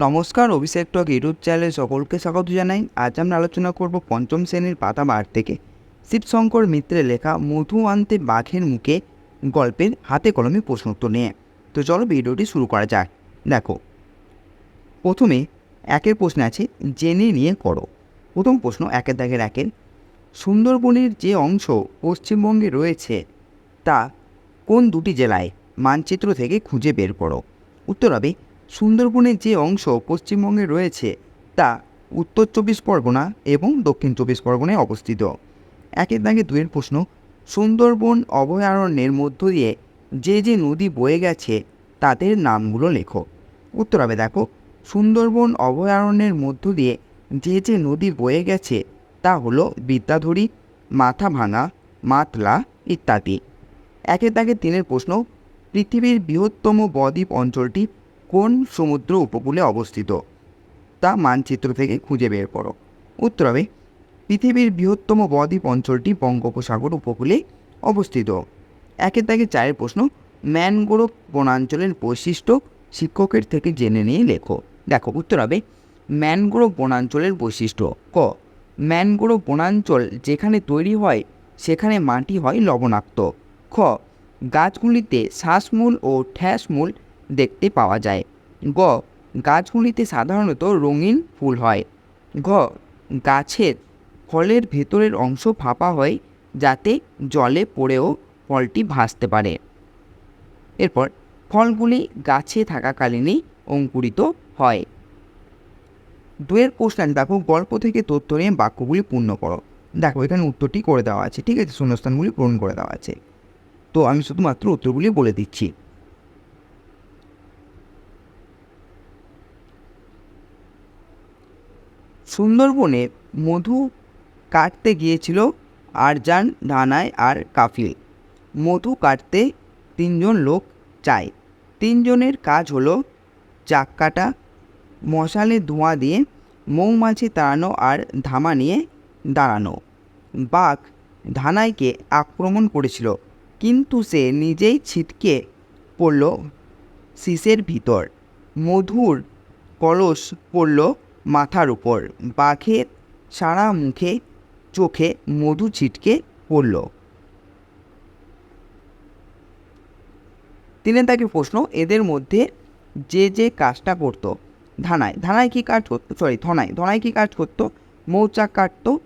নমস্কার, অভিষেক টক ইউটিউব চ্যানেলে সকলকে স্বাগত জানাই। আজ আমরা আলোচনা করব পঞ্চম শ্রেণির পাতা পাতাবার থেকে। শিবশঙ্কর মিত্রের লেখা মধু আনতে বাঘের মুখে গল্পের হাতে কলমে প্রশ্ন উত্তর নিয়ে। তো চলো ভিডিওটি শুরু করা যাক। দেখো, প্রথমে একের প্রশ্ন আছে, জেনে নিয়ে করো। প্রথম প্রশ্ন একের দাগের একের। সুন্দরবনের যে অংশ পশ্চিমবঙ্গে রয়েছে, তা কোন দুটি জেলায় মানচিত্র থেকে খুঁজে বের করো? উত্তর হবে সুন্দরবনের যে অংশ পশ্চিমবঙ্গে রয়েছে, তা উত্তর চব্বিশ পরগনা এবং দক্ষিণ চব্বিশ পরগনায় অবস্থিত। একের দাগে দুয়ের প্রশ্ন, সুন্দরবন অভয়ারণ্যের মধ্য দিয়ে যে যে নদী বয়ে গেছে, তাদের নামগুলো লেখো। উত্তর হবে, দেখো, সুন্দরবন অভয়ারণ্যের মধ্য দিয়ে যে যে নদী বয়ে গেছে, তা হলো বিদ্যাধরী, মাথাভাঙা, মাতলা ইত্যাদি। একের দাগে তিনের প্রশ্ন, পৃথিবীর বৃহত্তম বদ্বীপ অঞ্চলটি কোন সমুদ্র উপকূলে অবস্থিত? তা মানচিত্র থেকে খুঁজে বের করো। উত্তর হবে পৃথিবীর বৃহত্তম বদ্বীপ অঞ্চলটি বঙ্গোপসাগর উপকূলে অবস্থিত। একের দাগে চারের প্রশ্ন, ম্যানগ্রোভ বনাঞ্চলের বৈশিষ্ট্য শিক্ষকের থেকে জেনে নিয়ে লেখো। দেখো, উত্তর হবে ম্যানগ্রোভ বনাঞ্চলের বৈশিষ্ট্য। ক, ম্যানগ্রোভ বনাঞ্চল যেখানে তৈরি হয়, সেখানে মাটি হয় লবণাক্ত। খ, গাছগুলিতে শ্বাসমূল ও ঠ্যাসমূল দেখতে পাওয়া যায়। গ, গাছগুলিতে সাধারণত রঙিন ফুল হয়। ঘ, গাছের ফলের ভেতরের অংশ ফাঁপা হয় যাতে জলে পড়েও ফলটি ভাসতে পারে। এরপর, ফলগুলি গাছে থাকাকালীনই অঙ্কুরিত হয়। দুয়ের আছে। দেখো, গল্প থেকে তথ্য নিয়ে বাক্যগুলি পূর্ণ করো। দেখো, এখানে উত্তরটি করে দেওয়া আছে। ঠিক আছে, শূন্যস্থানগুলি পূরণ করে দেওয়া আছে। তো আমি শুধুমাত্র উত্তরগুলি বলে দিচ্ছি। সুন্দরবনে মধু কাটতে গিয়েছিল আরজান ডানায় আর কাফিল। মধু কাটতে তিনজন লোক চায়। তিনজনের কাজ হলো চাক কাটা, মশালে ধোঁয়া দিয়ে মৌমাছি তাড়ানো আর ধামা নিয়ে দাঁড়ানো। বাঘ ধানাইকে আক্রমণ করেছিল, কিন্তু সে নিজেই ছিটকে পড়ল শীষের ভিতর। মধুর কলস পড়ল মাথার উপর। বাঘের সারা মুখে, চোখে মধু ছিটকে পড়ল। তিনি তাকে প্রশ্ন, এদের মধ্যে যে যে কাজটা করতো? ধানায় ধানায় কী কাজ করতো? সরি ধনায় ধনায় কী কাজ করতো? মৌচাক কাটতো,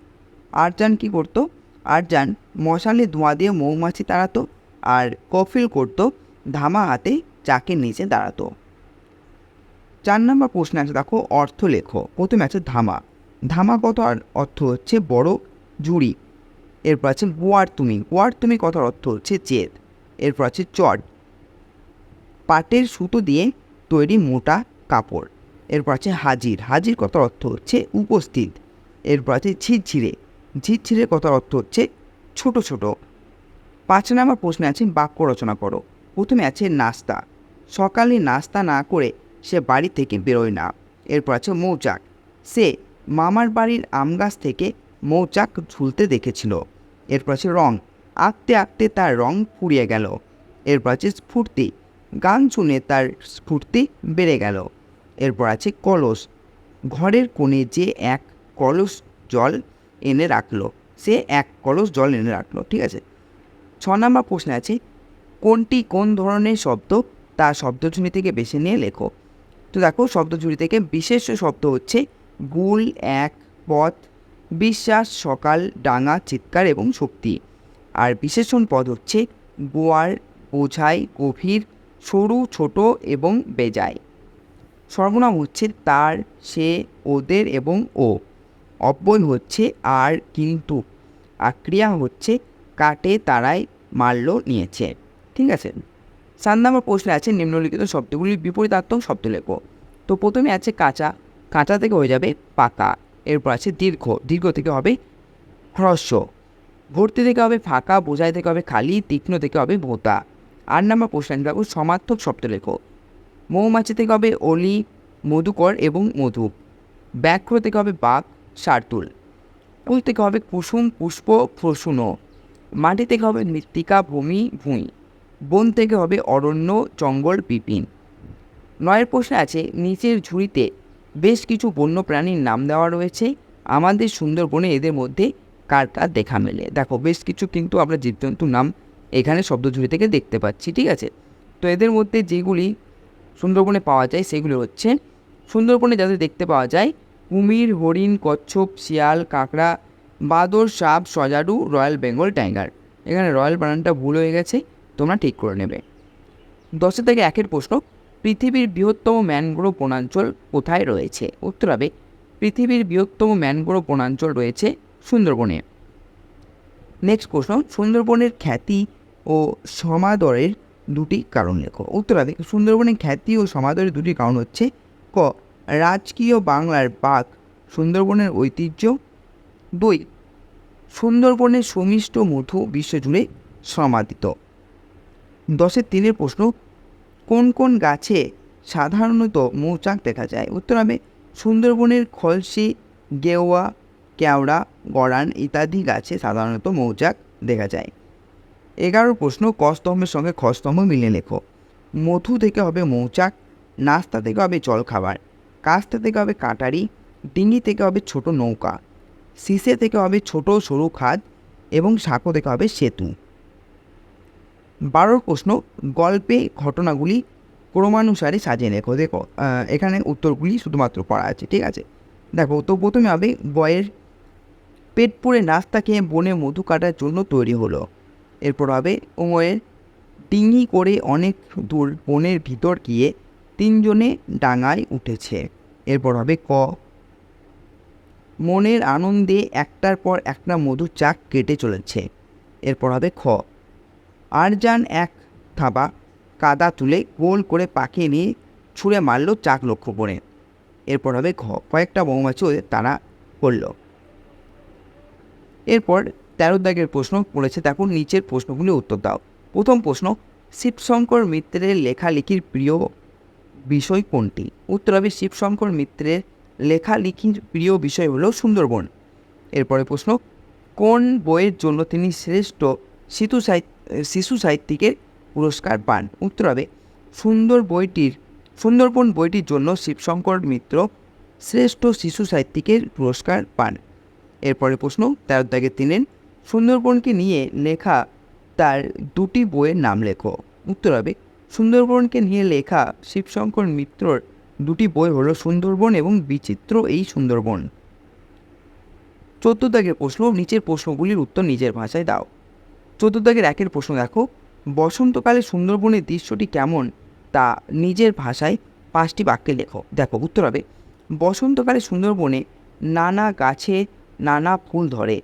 আরজান কী করতো? আরজান, মশালে ধোঁয়া দিয়ে মৌমাছি তাড়াতো, আর কফিল করতো, ধামা হাতে চাকের নিচে দাঁড়াতো। চার নম্বর প্রশ্ন আছে, দেখো অর্থ লেখো প্রথমে আছে ধামা। ধামা কত অর্থ হচ্ছে বড় ঝুড়ি এরপর আছে গোয়ার তুমি গোয়ার তুমি কথার অর্থ হচ্ছে চেত এরপর আছে চট পাটের সুতো দিয়ে তৈরি মোটা কাপড়। এরপর আছে হাজির। হাজির কথার অর্থ হচ্ছে উপস্থিত। এরপর আছে ঝিরঝিরে। ঝিরঝিরে কথার অর্থ হচ্ছে ছোট ছোট। পাঁচ নম্বর প্রশ্নে আছে বাক্য রচনা করো। প্রথমে আছে নাস্তা। সকালে নাস্তা না করে সে বাড়ি থেকে বেরোয় না। এরপর আছে মৌচাক। সে মামার বাড়ির আম গাছ থেকে মৌচাক ঝুলতে দেখেছিল। এরপর আছে রং। আঁকতে আঁকতে তার রং ফুরিয়ে গেল। এরপর আছে স্ফূর্তি। গান শুনে তার স্ফূর্তি বেড়ে গেল। এরপর আছে কলস। ঘরের কোণে যে এক কলস জল এনে রাখল, সে এক কলস জল এনে রাখল, ঠিক আছে? ছ নম্বর প্রশ্নে আছে, কোনটি কোন ধরনের শব্দ? তা শব্দঝুড়ি থেকে বেছে নিয়ে লেখো। তো দেখো, শব্দঝুড়ি থেকে বিশেষ শব্দ হচ্ছে গুল, এক, পথ, বিশ্বাস, সকাল, ডাঙা, চিৎকার এবং শক্তি। আর বিশেষণ পদ হচ্ছে গোয়ার, বোঝাই, গভীর, সরু, ছোট এবং বেজায়। সর্বনাম হচ্ছে তার, সে, ওদের এবং ও। অব্যয় হচ্ছে আর, কিন্তু। আর ক্রিয়া হচ্ছে কাটে তারাই মারল, নিয়েছে। ঠিক আছে? সাত নম্বর প্রশ্নে আছে নিম্নলিখিত শব্দগুলির বিপরীতাত্মক শব্দ লেখো। তো প্রথমে আছে কাঁচা। কাঁচা থেকে হয়ে যাবে পাকা। এরপর আছে দীর্ঘ। দীর্ঘ থেকে হবে হ্রস্ব। ভর্তি থেকে হবে ফাঁকা। বোঝাই থেকে হবে খালি। তীক্ষ্ণ থেকে হবে ভোতা আট নম্বর প্রশ্ন দেখো, সমার্থক শব্দ লেখো। মৌমাছি থেকে হবে অলি, মধুকর এবং মধু। ব্যাঘ্র থেকে হবে বাঘ শার্তুল ফুল থেকে হবে কুসুম, পুষ্প, প্রসূন। মাটি থেকে হবে মৃত্তিকা, ভূমি, ভুঁই। বন থেকে হবে অরণ্য, জঙ্গল, পিপিন। নয়ের প্রশ্নে আছে, নিচের ঝুড়িতে বেশ কিছু বন্য প্রাণীর নাম দেওয়া রয়েছে। আমাদের সুন্দরবনে এদের মধ্যে কার কার দেখা মেলে? দেখো, বেশ কিছু কিন্তু আমরা জীবজন্তুর নাম এখানে শব্দঝুড়ি থেকে দেখতে পাচ্ছি, ঠিক আছে? তো এদের মধ্যে যেগুলি সুন্দরবনে পাওয়া যায় সেগুলো হচ্ছে, সুন্দরবনে যাদের দেখতে পাওয়া যায়, কুমির, হরিণ, কচ্ছপ, শিয়াল, কাঁকড়া, বাদর, সাপ, সজারু, রয়্যাল বেঙ্গল টাইগার। এখানে রয়্যাল বানানটা ভুল হয়ে গেছে। তোমরা ঠিক করে নেবে। দশের থেকে একের প্রশ্ন, পৃথিবীর বৃহত্তম ম্যানগ্রোভ বনাঞ্চল কোথায় রয়েছে? উত্তর হবে, পৃথিবীর বৃহত্তম ম্যানগ্রোভ বনাঞ্চল রয়েছে সুন্দরবনে। নেক্সট প্রশ্ন, সুন্দরবনের খ্যাতি ও সমাদরের দুটি কারণ লেখো। উত্তর হবে, সুন্দরবনের খ্যাতি ও সমাদরের দুটি কারণ হচ্ছে, ক, রাজকীয় বাংলার বাঘ সুন্দরবনের ঐতিহ্য। দুই, সুন্দরবনের সুমিষ্ট মধু বিশ্বজুড়ে সমাদিত। দশের তিনের প্রশ্ন, কোন কোন গাছে সাধারণত মৌচাক দেখা যায়? উত্তর হবে সুন্দরবনের খলসি, গেওয়া, কেওড়া গড়ান ইত্যাদি গাছে সাধারণত মৌচাক দেখা যায়। এগারো প্রশ্ন, কস্তম্ভের সঙ্গে খস্তম্ভ স্তম্ভ মিলিয়ে লেখো। মধু থেকে হবে মৌচাক, নাস্তা থেকে হবে জলখাবার। কাস্তা থেকে হবে কাটারি, ডিঙি থেকে হবে ছোট নৌকা। সিসে থেকে হবে ছোট সরু খাদ এবং সাঁকো থেকে হবে সেতু। বারোর প্রশ্ন গল্পে ঘটনাগুলি ক্রমানুসারে সাজিয়ে লেখো দেখো এখানে উত্তরগুলি শুধুমাত্র পড়া আছে, ঠিক আছে? দেখো, তো প্রথমে হবে বয়ের পেট পুড়ে নাস্তা খেয়ে বনে মধু কাটার জন্য তৈরি হলো। এরপর হবে উময়ের ডিঙি করে অনেক দূর বনের ভিতর গিয়ে তিনজনে ডাঙায় উঠেছে। এরপর হবে ক, মনের আনন্দে একটার পর একটা মধুর চাক কেটে চলেছে। এরপর হবে খ আরজান এক থাবা কাদা তুলে গোল করে পাকিয়ে নিয়ে ছুঁড়ে মারল চাক লক্ষ্য করে। এরপর হবে কয়েকটা মৌমাছি তারা করল। এরপর তেরো দাগের প্রশ্ন পড়েছে। দেখো নিচের প্রশ্নগুলি উত্তর দাও। প্রথম প্রশ্ন, শিবশঙ্কর মিত্রের লেখালেখির প্রিয় বিষয় কোনটি? উত্তর হবে, শিবশঙ্কর মিত্রের লেখালেখির প্রিয় বিষয় হলো সুন্দরবন। এরপরে প্রশ্ন, কোন বইয়ের জন্য তিনি শ্রেষ্ঠ শিশু সাহিত্য শিশু সাহিত্যিকের পুরস্কার পান। উত্তর হবে সুন্দর বইটির, সুন্দরবন বইটির জন্য শিবশঙ্কর মিত্র শ্রেষ্ঠ শিশু সাহিত্যিকের পুরস্কার পান। এরপরে প্রশ্ন, তেরো দাগে তিনেন সুন্দরবনকে নিয়ে লেখা তার দুটি বইয়ের নাম লেখো। উত্তর হবে সুন্দরবনকে নিয়ে লেখা শিবশঙ্কর মিত্রর দুটি বই হলো সুন্দরবন এবং বিচিত্র এই সুন্দরবন। চোদ্দ দাগের প্রশ্ন, নিচের প্রশ্নগুলির উত্তর নিজের ভাষায় দাও। চোদ্দ দাগের একের প্রশ্ন দেখো, বসন্তকালে সুন্দরবনের দৃশ্যটি কেমন? তা নিজের ভাষায় পাঁচটি বাক্যে লেখো। দেখো, উত্তর হবে, বসন্তকালে সুন্দরবনে নানা গাছে নানা ফুল ধরে।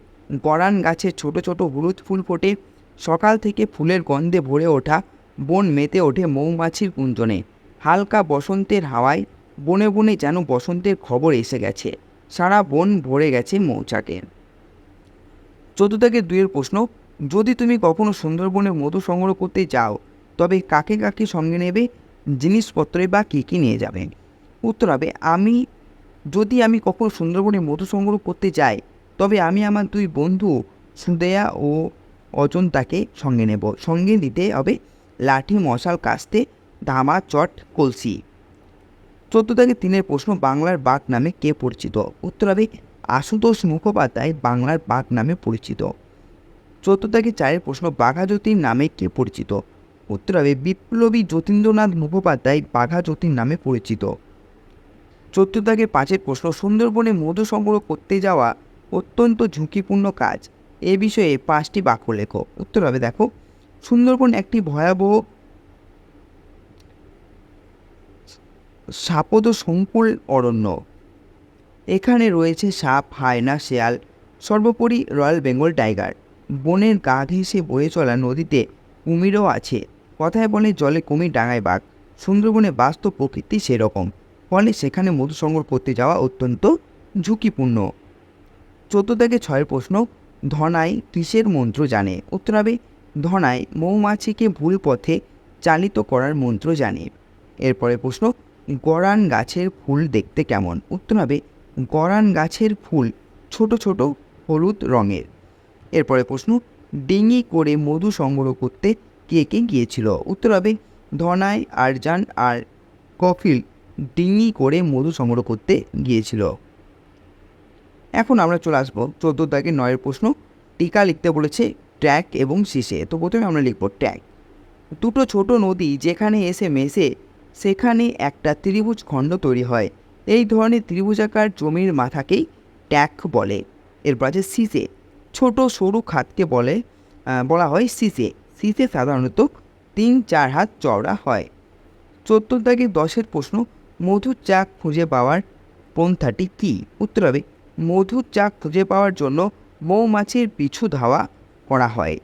গড়ান গাছে ছোট ছোট হলুদ ফুল ফোটে। সকাল থেকে ফুলের গন্ধে ভরে ওঠা, বন মেতে ওঠে মৌমাছির কুঞ্জনে। হালকা বসন্তের হাওয়ায় বনে বনে যেন বসন্তের খবর এসে গেছে। সারা বন ভরে গেছে মৌচাকে। চোদ্দ থেকে দুইয়ের প্রশ্ন যদি তুমি কখনো সুন্দরবনে মধু সংগ্রহ করতে যাও তবে কাকে কাকে সঙ্গে নেবে, জিনিসপত্রে বা কী কী নিয়ে যাবে? উত্তর হবে, আমি, যদি আমি কখনো সুন্দরবনে মধু সংগ্রহ করতে যাই তবে আমি আমার দুই বন্ধু সুদেয়া ও অজন্তাকে সঙ্গে নেব। সঙ্গে দিতে হবে লাঠি, মশাল, কাস্তে, ধামা, চট, কলসি। চোদ্দ থেকে তিনের প্রশ্ন বাংলার বাঘ নামে কে পরিচিত? উত্তর হবে, আশুতোষ মুখোপাধ্যায় বাংলার বাঘ নামে পরিচিত। চোদ্দ থেকে চারের প্রশ্ন বাঘাজ্যোতির নামে কে পরিচিত? উত্তর হবে বিপ্লবী যতীন্দ্রনাথ মুখোপাধ্যায় বাঘাজ্যোতির নামে পরিচিত। চোদ্দ থেকে পাঁচের প্রশ্ন, সুন্দরবনে মধু সংগ্রহ করতে যাওয়া অত্যন্ত ঝুঁকিপূর্ণ কাজ। এ বিষয়ে পাঁচটি বাক্য লেখো। উত্তর হবে দেখো, সুন্দরবন একটি ভয়াবহ সাপদ সংকুল অরণ্য। এখানে রয়েছে সাপ, হায়না, শেয়াল, সর্বোপরি রয়্যাল বেঙ্গল টাইগার। বনের গা ঘেঁষে বয়ে চলা নদীতে কুমিরও আছে। কথায় বলে জলে কুমির ডাঙায় বাঘ। সুন্দরবনে বাস্তব প্রকৃতি সেরকম। ফলে সেখানে মধু সংগ্রহ করতে যাওয়া অত্যন্ত ঝুঁকিপূর্ণ। চোদ্দ থেকে ছয়ের প্রশ্ন, ধনাই কিসের মন্ত্র জানে? উত্তর হবে, ধনাই মৌমাছিকে ভুল পথে চালিত করার মন্ত্র জানে। এরপরে প্রশ্ন, গরান গাছের ফুল দেখতে কেমন? উত্তর হবে, গরান গাছের ফুল ছোট ছোট হলুদ রঙের। এরপরে প্রশ্ন, ডিঙি করে মধু সংগ্রহ করতে কে কে গিয়েছিল? উত্তর হবে ধনাই, আরজান আর কফিল ডিঙি করে মধু সংগ্রহ করতে গিয়েছিল। এখন আমরা চলে আসব চোদ্দ দাগের নয়ের প্রশ্ন। টিকা লিখতে বলেছে ট্র্যাক এবং শীষে। তো প্রথমে আমরা লিখব ট্র্যাক। দুটো ছোট নদী যেখানে এসে মেশে, সেখানে একটা ত্রিভুজ খণ্ড তৈরি হয়। এই ধরনের ত্রিভুজাকার জমির মাথাকেই ট্যাক বলে। এরপর আছে সিসে ছোট সরু খাতকে বলে বলা হয় সিসে সিসে সাধারণত তিন, চার হাত চওড়া হয়। চোদ্দ দাগে দশের প্রশ্ন মধুর চাক খুঁজে পাওয়ার পন্থাটি কী? উত্তর হবে মধুর চাক খুঁজে পাওয়ার জন্য মৌমাছির পিছু ধাওয়া করা হয়।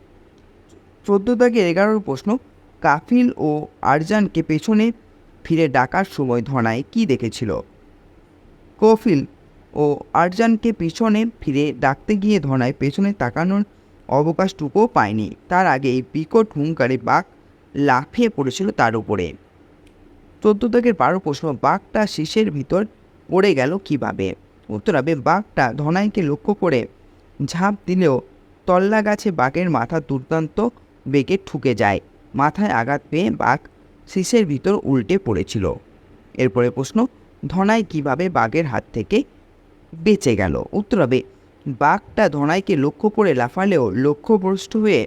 চোদ্দ দাগে এগারোর প্রশ্ন, কাফিল ও আরজানকে পেছনে ফিরে ডাকার সময় ধনায় কী দেখেছিল? কফিল ও আরজানকে পিছনে ফিরে ডাকতে গিয়ে ধনায় পেছনে তাকানোর অবকাশটুকুও পায়নি। তার আগেই বিকট হুঙ্কারে বাঘ লাফিয়ে পড়েছিল তার উপরে। চোদ্দ থেকে বারো প্রশ্ন, বাঘটা শীষের ভিতর পড়ে গেল কীভাবে? উত্তর হবে, বাঘটা ধনাইকে লক্ষ্য করে ঝাঁপ দিলেও তল্লা গাছে বাঘের মাথা দুর্দান্ত বেগে ঠুকে যায়। মাথায় আঘাত পেয়ে বাঘ শীষের ভিতর উল্টে পড়েছিল। এরপরে প্রশ্ন, ধনাই কীভাবে বাঘের হাত থেকে বেঁচে গেল। উত্তর হবে বাঘটা ধনাইকে লক্ষ্য করে লাফালেও লক্ষ্যভ্রষ্ট হয়ে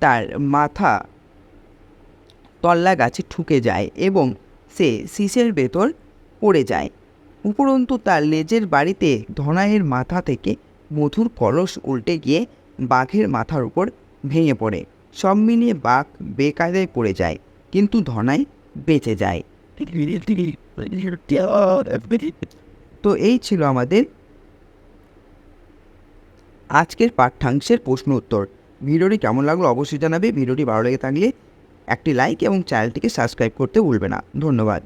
তার মাথা তল্লা গাছে ঠুকে যায় এবং সে শীষের ভেতর পড়ে যায়। উপরন্তু তার লেজের বাড়িতে ধনাইয়ের মাথা থেকে মধুর কলস উল্টে গিয়ে বাঘের মাথার উপর ভেঙে পড়ে। সব মিলিয়ে বাঘ বেকায়দায় পড়ে যায়, কিন্তু ধনাই বেঁচে যায়। তো এই ছিল আমাদের আজকের পাঠ্যাংশের প্রশ্ন উত্তর। ভিডিওটি কেমন লাগল অবশ্যই জানাবে। ভিডিওটি ভালো লেগে থাকলে একটি লাইক এবং চ্যানেলটিকে সাবস্ক্রাইব করতে ভুলবে না। ধন্যবাদ।